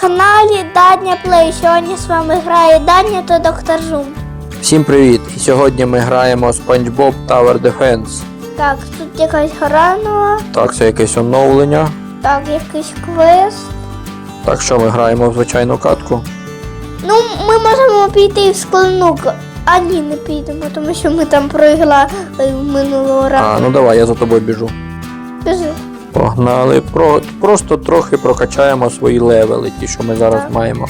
каналі Даня Плей. Сьогодні з вами грає Даня та доктор Жум. Всім привіт! І сьогодні ми граємо SpongeBob Tower Defense. Так, тут якась гра нова, Так, це якесь оновлення. так, якийсь квест. Так що ми граємо в звичайну катку. Ну, ми можемо піти в складну, к- а ні, не підемо, тому що ми там проіграли минулого А, ну давай, я за тобою біжу. Погнали. Про, просто трохи прокачаємо свої левели, ті, що ми зараз Так. маємо.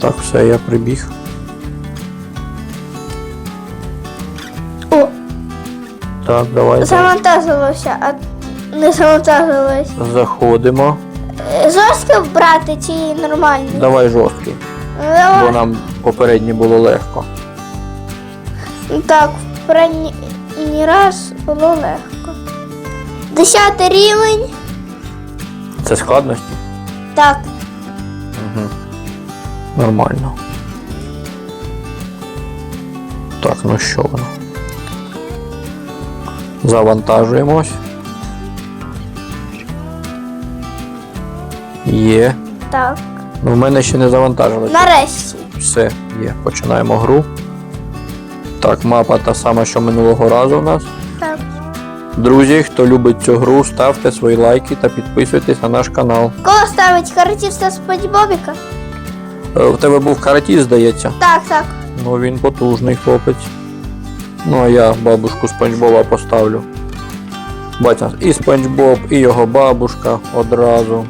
Так, все, я прибіг. О, Так, давай. завантажилося, а не завантажилось. Заходимо. Е, Жорстко брати чи нормально? Давай жорсткий, бо нам попередньо було легко. Так, в передній раз було легко. Десятий рівень. Це складності? Так, Угу. Нормально. Так, ну що воно? Завантажуємось. Є. так. Ну, в мене ще не завантажилось. Нарешті. Все, є. Починаємо гру. Так, мапа та сама, що минулого разу у нас. Друзі, хто любить цю гру, ставте свої лайки та підписуйтесь на наш канал. Кого ставить каратіста спать Бобіка? Е, В тебе був каратіст, здається. Так, так. Ну він потужний хлопець. Ну а я бабушку Спанч Боба поставлю. Бачите, і Спанч Боб, і його бабушка одразу.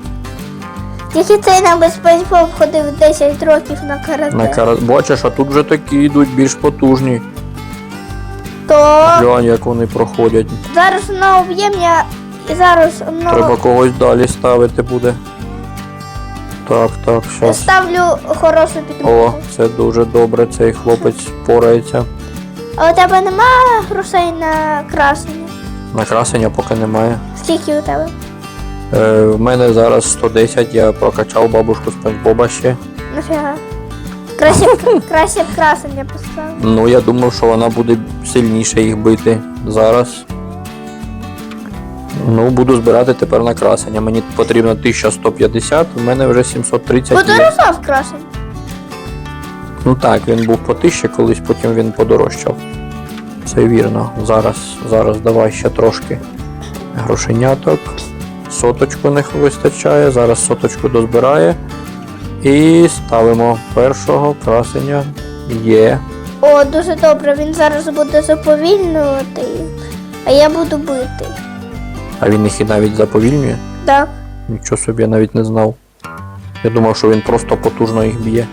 Тільки цей нам без Спанч Боб ходив 10 років на карате. На кара... Бачиш, а тут вже такі йдуть більш потужні. То Глянь, як вони проходять. зараз воно об'єм я і зараз воно Треба когось далі ставити буде. Так, так, щас. ставлю хорошу О, це дуже добре, цей хлопець впорається. А у тебе немає грошей на красення? На красення поки немає. Скільки у тебе? Е, в мене зараз 110, я прокачав бабушку Спанч Боба ще. Нафіга? Краще, б- краще б красення. Ну, я думав, що вона буде сильніше їх бити зараз. Ну, буду збирати тепер на красення. Мені потрібно 1150, в мене вже 730 є. Подорожав красень. Ну так, він був по 1000 колись, потім він подорожчав. Це вірно. Зараз, зараз давай ще трошки грошеняток. Соточку не вистачає, зараз соточку дозбирає. І ставимо першого красення. Є. О, дуже добре, він зараз буде заповільнювати, а я буду бити. А він їх і навіть заповільнює. Так. Нічого собі я навіть не знав. Я думав, що він просто потужно їх б'є.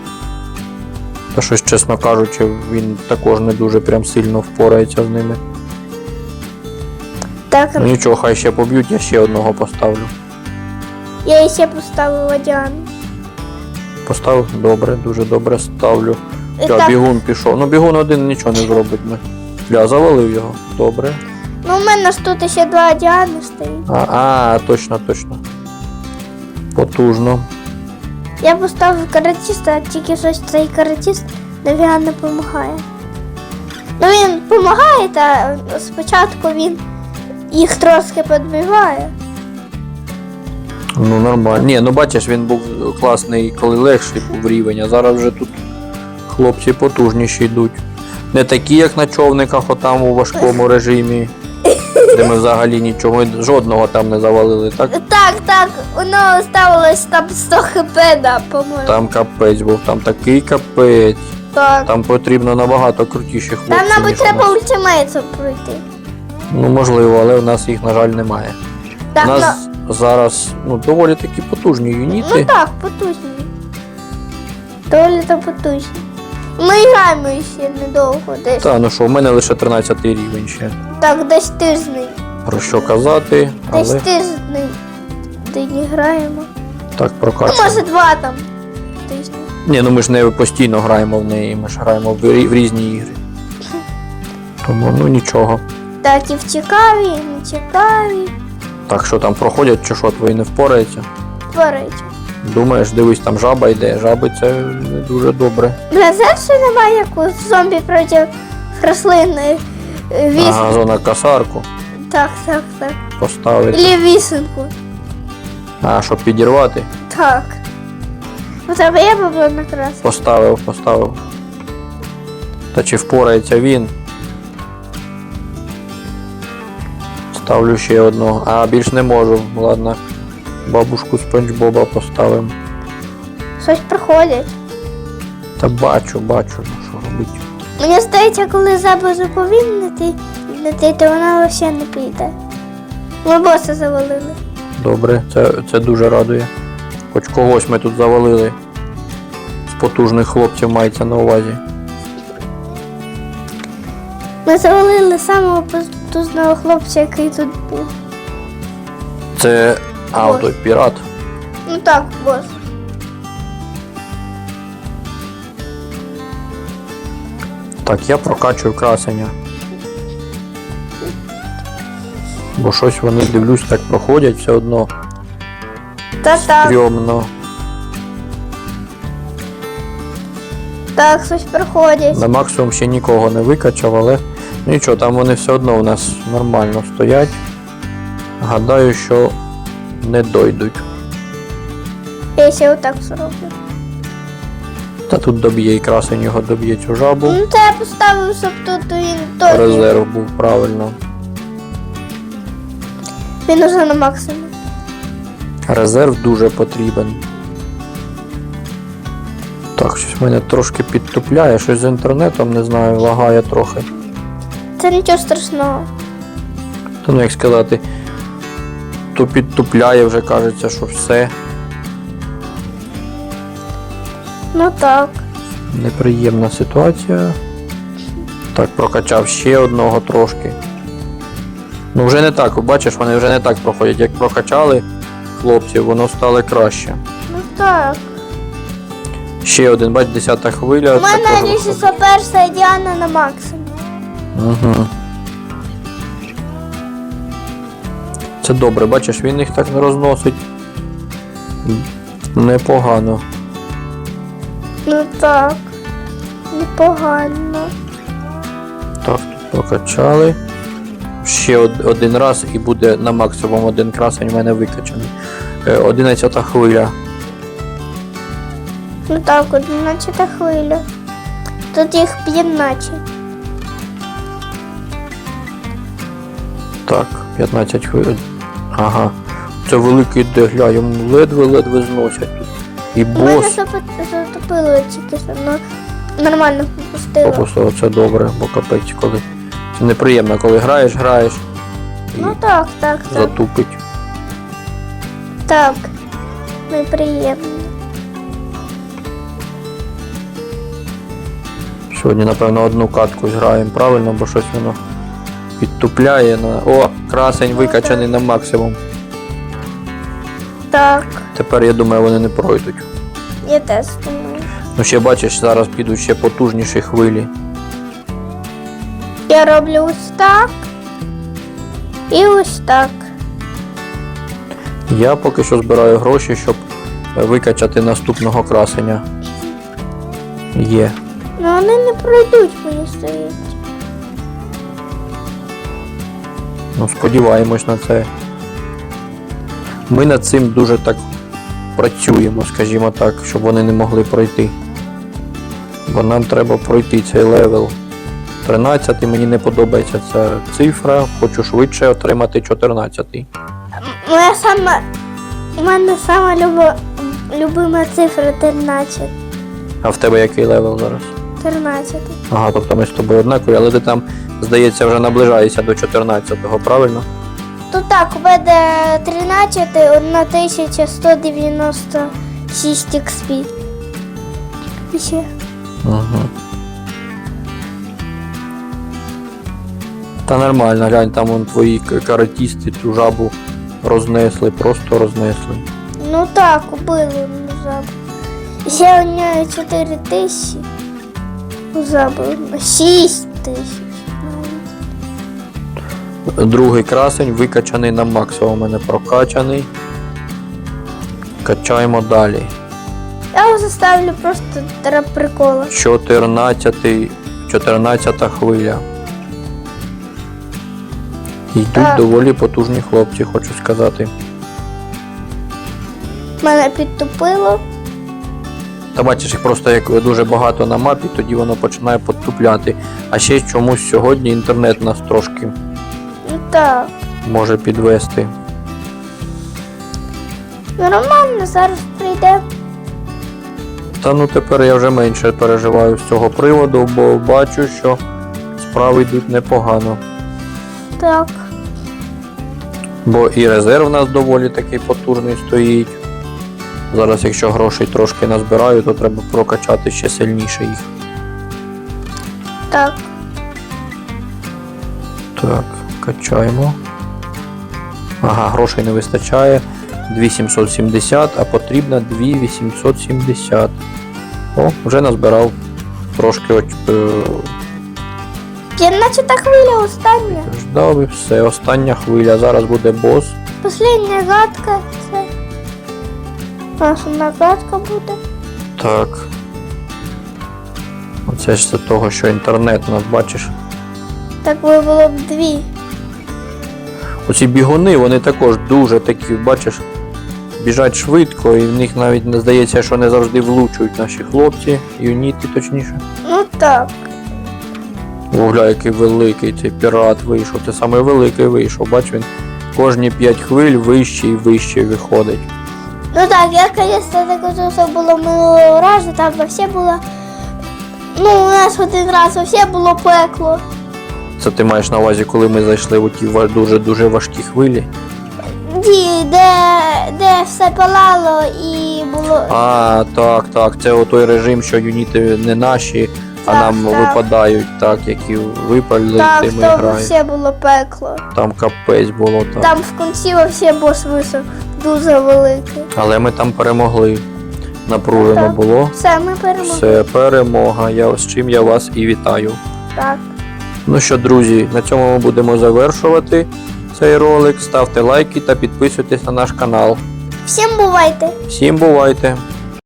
Та щось, чесно кажучи, він також не дуже прям сильно впорається з ними. Так, Ну нічого, хай ще поб'ють, я ще одного поставлю. я ще поставила Діану. Поставив? Добре, дуже добре ставлю. Бля, так, бігун пішов. Ну бігун один нічого не зробить ми. Бля, завалив його. Добре. ну, у мене ж тут ще два Діани стоїть. А, а точно, точно. Потужно. Я поставив каратіста, а тільки щось цей каратіст навіть не допомагає. Ну він допомагає, та спочатку він їх трошки підбиває. Ну нормально. Ні, ну бачиш, він був класний, коли легший був рівень, а зараз вже тут хлопці потужніші йдуть. Не такі, як на човниках, отам у важкому режимі, де ми взагалі нічого, жодного там не завалили, так? Так, так, воно ставилось там 100 хп, да, по-моєму. Там капець був, там такий капець. Так. Там потрібно набагато крутіші хлопці. Там, мабуть, ніж у треба нас. пройти. Ну можливо, але в нас їх, на жаль, немає. Так, у нас зараз ну, доволі такі потужні юніти. ну так, потужні. Доволі то потужні. Ми граємо ще недовго, десь. Та, ну що, в мене лише 13 рівень ще. Так, десь тиждень. Про що казати, Десь але тиждень день граємо. так Ну, може, два там тижні. Ні, ну ми ж не постійно граємо в неї, ми ж граємо в різні ігри. Тому ну нічого. Так, і в цікаві, і не цікаві. Так що там проходять, чи що твої не впораються. Творить. Думаєш, дивись, там жаба йде. Жаби це не дуже добре. Знаєш, що немає як у зомбі проти рослини. е, Віс... Ага, зона касарку Так, так, так. поставити. Ілі вісенку. А, щоб підірвати. Так. У тебе є бабло на крас? Поставив, поставив. Та чи впорається він? Ставлю ще одного. А, більш не можу. Ладно. Бабушку Спанч Боба поставимо. Щось приходять. Та бачу, бачу, ну що робити. Мені здається, коли заба заповільнити, то вона взагалі не піде. Ми боса завалили. Добре, це, це дуже радує. Хоч когось ми тут завалили. З потужних хлопців мається на увазі. Ми завалили самого потужного хлопця, який тут був. Це. А, Ось. той пірат. Ну так, бос. Так, я прокачую красення. Бо щось вони дивлюсь, так проходять все одно. Та так, Стрьомно. так, щось приходять. На максимум ще нікого не викачав, але нічого, там вони все одно у нас нормально стоять. Гадаю, що не дойдуть. Я ще отак зроблю. Та тут доб'є і красень його доб'є цю жабу. Ну це я поставив, щоб тут він той. Резерв був правильно. Він уже на максимум. Резерв дуже потрібен. Так, щось мене трошки підтупляє, щось з інтернетом, не знаю, лагає трохи. Це нічого страшного. Та ну як сказати, то підтупляє вже кажеться, що все. Ну так. Неприємна ситуація. Так, прокачав ще одного трошки. Ну вже не так, бачиш, вони вже не так проходять. Як прокачали хлопців, воно стало краще. Ну так. Ще один, бач, десята хвиля. У мене лісіса перша Діана на максимум. Угу. Це добре, бачиш, він їх так не розносить. Непогано. Ну так. Непогано. Так, тут прокачали. Ще од- один раз і буде на максимум один красень в мене викачаний. Е, Одинадцята хвиля. Ну так, одинадцята хвиля. Тут їх 15. Так, 15 хвиль. Ага. Це великий дегля, йому ледве-ледве зносять тут. І бос затопило тільки що, ну нормально попустило. попустило, це добре, бо капець, коли. Це неприємно, коли граєш, граєш і Ну так, так, так. затупить. Так. Неприємно. Сьогодні, напевно, одну катку зграємо правильно, бо щось воно підтупляє на. О, красень викачаний на максимум. Так, Тепер я думаю, вони не пройдуть. я теж думаю. Ну ще бачиш, зараз підуть ще потужніші хвилі. Я роблю ось так. І ось так. Я поки що збираю гроші, щоб е, викачати наступного красення. Є. Ну вони не пройдуть, мені здається. Ну, сподіваємось на це. Ми над цим дуже так працюємо, скажімо так, щоб вони не могли пройти. Бо нам треба пройти цей левел. 13 мені не подобається ця цифра, хочу швидше отримати 14. Моя сама. У мене сама люба, любима цифра 13. А в тебе який левел зараз? 13. Ага, тобто ми з тобою однакові, але ти там, здається, вже наближаєшся до 14-го, правильно? То так, у мене 13 1196 XP. Ще. Угу. Та нормально, глянь, там вон твої каратісти цю жабу рознесли, просто рознесли. Ну так, убили жабу. Ще у нього 4 тисячі. У жаби 6 тисяч. Другий красень викачаний на максимум, у мене прокачаний. Качаємо далі. Я його заставлю просто для прикола. 14, 14 хвиля. Йдуть Так. доволі потужні хлопці, хочу сказати. Мене підтопило. Та бачиш, їх просто як дуже багато на мапі, тоді воно починає підтупляти. А ще чомусь сьогодні інтернет нас трошки так. може підвести. Нормально, зараз прийде. Та ну тепер я вже менше переживаю з цього приводу, бо бачу, що справи йдуть непогано. Так. Бо і резерв у нас доволі такий потужний стоїть. Зараз, якщо грошей трошки назбираю, то треба прокачати ще сильніше їх. Так. Так, качаємо. Ага, грошей не вистачає. 2770, а потрібно 2870. О, вже назбирав. Трошки от, е, 15 хвиля остання. ждав і все. Остання хвиля. Зараз буде бос. Последня гадка це. Наша нагадка буде. Так. Оце ж з того, що інтернет у нас, бачиш. Так би було б дві. Оці бігуни, вони також дуже такі, бачиш, біжать швидко, і в них навіть не здається, що не завжди влучують наші хлопці, юніти точніше. Ну так. Вугля, який великий цей пірат вийшов. Це саме великий вийшов. Бач він кожні 5 хвиль вище і вище виходить. Ну так, я, конечно, так що було минулого разу, там вообще було. Ну, у нас один раз вообще було пекло. Це ти маєш на увазі, коли ми зайшли у ті дуже-дуже важкі хвилі. Ді, де, де все палало і було. А, так, так. Це той режим, що юніти не наші, а Так, нам так. випадають, так, які випали, так, і там грають. все було пекло. Там капець було так. Там в кінці вообще бос вийшов дуже великий. Але ми там перемогли. Напружено Так. було. Все, ми перемогли. Все, перемога. Я з чим я вас і вітаю. Так. Ну що, друзі, на цьому ми будемо завершувати цей ролик. Ставте лайки та підписуйтесь на наш канал. Всім бувайте! Всім бувайте!